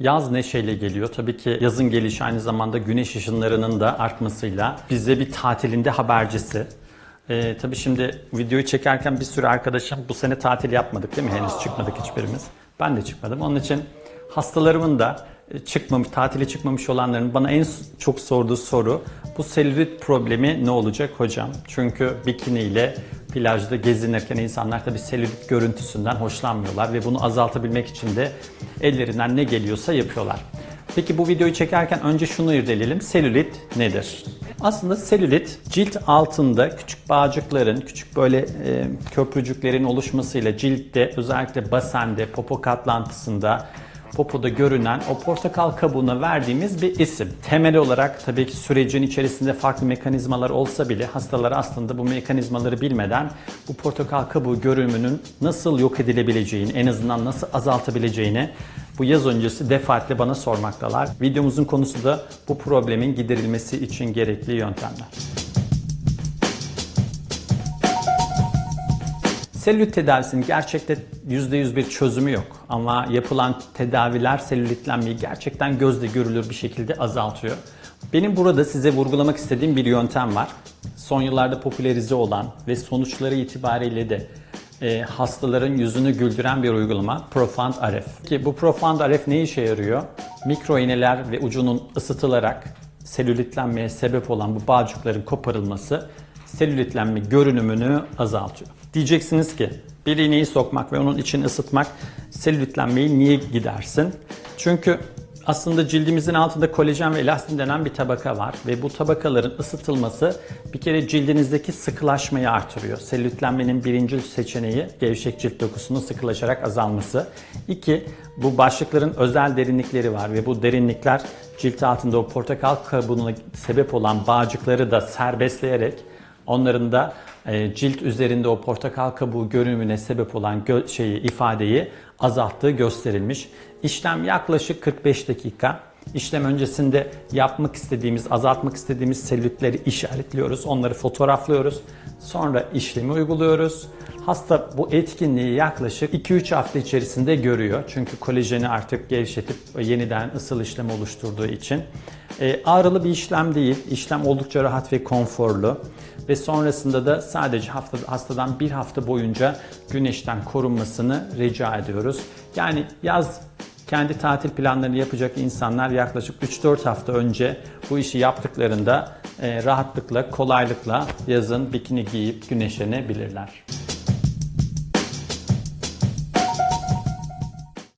Yaz neşeyle geliyor. Tabii ki yazın gelişi aynı zamanda güneş ışınlarının da artmasıyla bize bir tatilinde habercisi. Ee, tabii şimdi videoyu çekerken bir sürü arkadaşım bu sene tatil yapmadık değil mi? Henüz çıkmadık hiçbirimiz. Ben de çıkmadım. Onun için hastalarımın da e, çıkmamış, tatile çıkmamış olanların bana en çok sorduğu soru bu selülit problemi ne olacak hocam? Çünkü bikiniyle plajda gezinirken insanlar tabii selülit görüntüsünden hoşlanmıyorlar ve bunu azaltabilmek için de ellerinden ne geliyorsa yapıyorlar. Peki bu videoyu çekerken önce şunu irdeleyelim. Selülit nedir? Aslında selülit cilt altında küçük bağcıkların, küçük böyle e, köprücüklerin oluşmasıyla ciltte özellikle basende, popo katlantısında popoda görünen o portakal kabuğuna verdiğimiz bir isim. Temel olarak tabii ki sürecin içerisinde farklı mekanizmalar olsa bile hastalar aslında bu mekanizmaları bilmeden bu portakal kabuğu görünümünün nasıl yok edilebileceğini, en azından nasıl azaltabileceğini bu yaz öncesi defaatle bana sormaktalar. Videomuzun konusu da bu problemin giderilmesi için gerekli yöntemler. Selülit tedavisinin gerçekte %100 bir çözümü yok. Ama yapılan tedaviler selülitlenmeyi gerçekten gözle görülür bir şekilde azaltıyor. Benim burada size vurgulamak istediğim bir yöntem var. Son yıllarda popülerize olan ve sonuçları itibariyle de e, hastaların yüzünü güldüren bir uygulama Profound RF. Ki bu Profound RF ne işe yarıyor? Mikro iğneler ve ucunun ısıtılarak selülitlenmeye sebep olan bu bağcıkların koparılması selülitlenme görünümünü azaltıyor. Diyeceksiniz ki bir iğneyi sokmak ve onun içini ısıtmak selülitlenmeyi niye gidersin? Çünkü aslında cildimizin altında kolajen ve elastin denen bir tabaka var ve bu tabakaların ısıtılması bir kere cildinizdeki sıkılaşmayı artırıyor. Selülitlenmenin birinci seçeneği gevşek cilt dokusunun sıkılaşarak azalması. İki, bu başlıkların özel derinlikleri var ve bu derinlikler cilt altında o portakal kabuğuna sebep olan bağcıkları da serbestleyerek onların da e, cilt üzerinde o portakal kabuğu görünümüne sebep olan gö- şeyi ifadeyi azalttığı gösterilmiş. İşlem yaklaşık 45 dakika. İşlem öncesinde yapmak istediğimiz, azaltmak istediğimiz selülitleri işaretliyoruz. Onları fotoğraflıyoruz. Sonra işlemi uyguluyoruz. Hasta bu etkinliği yaklaşık 2-3 hafta içerisinde görüyor. Çünkü kolajeni artık gevşetip yeniden ısıl işlem oluşturduğu için. E, ağrılı bir işlem değil. İşlem oldukça rahat ve konforlu. Ve sonrasında da sadece hafta, hastadan bir hafta boyunca güneşten korunmasını rica ediyoruz. Yani yaz kendi tatil planlarını yapacak insanlar yaklaşık 3-4 hafta önce bu işi yaptıklarında e, rahatlıkla, kolaylıkla yazın bikini giyip güneşlenebilirler.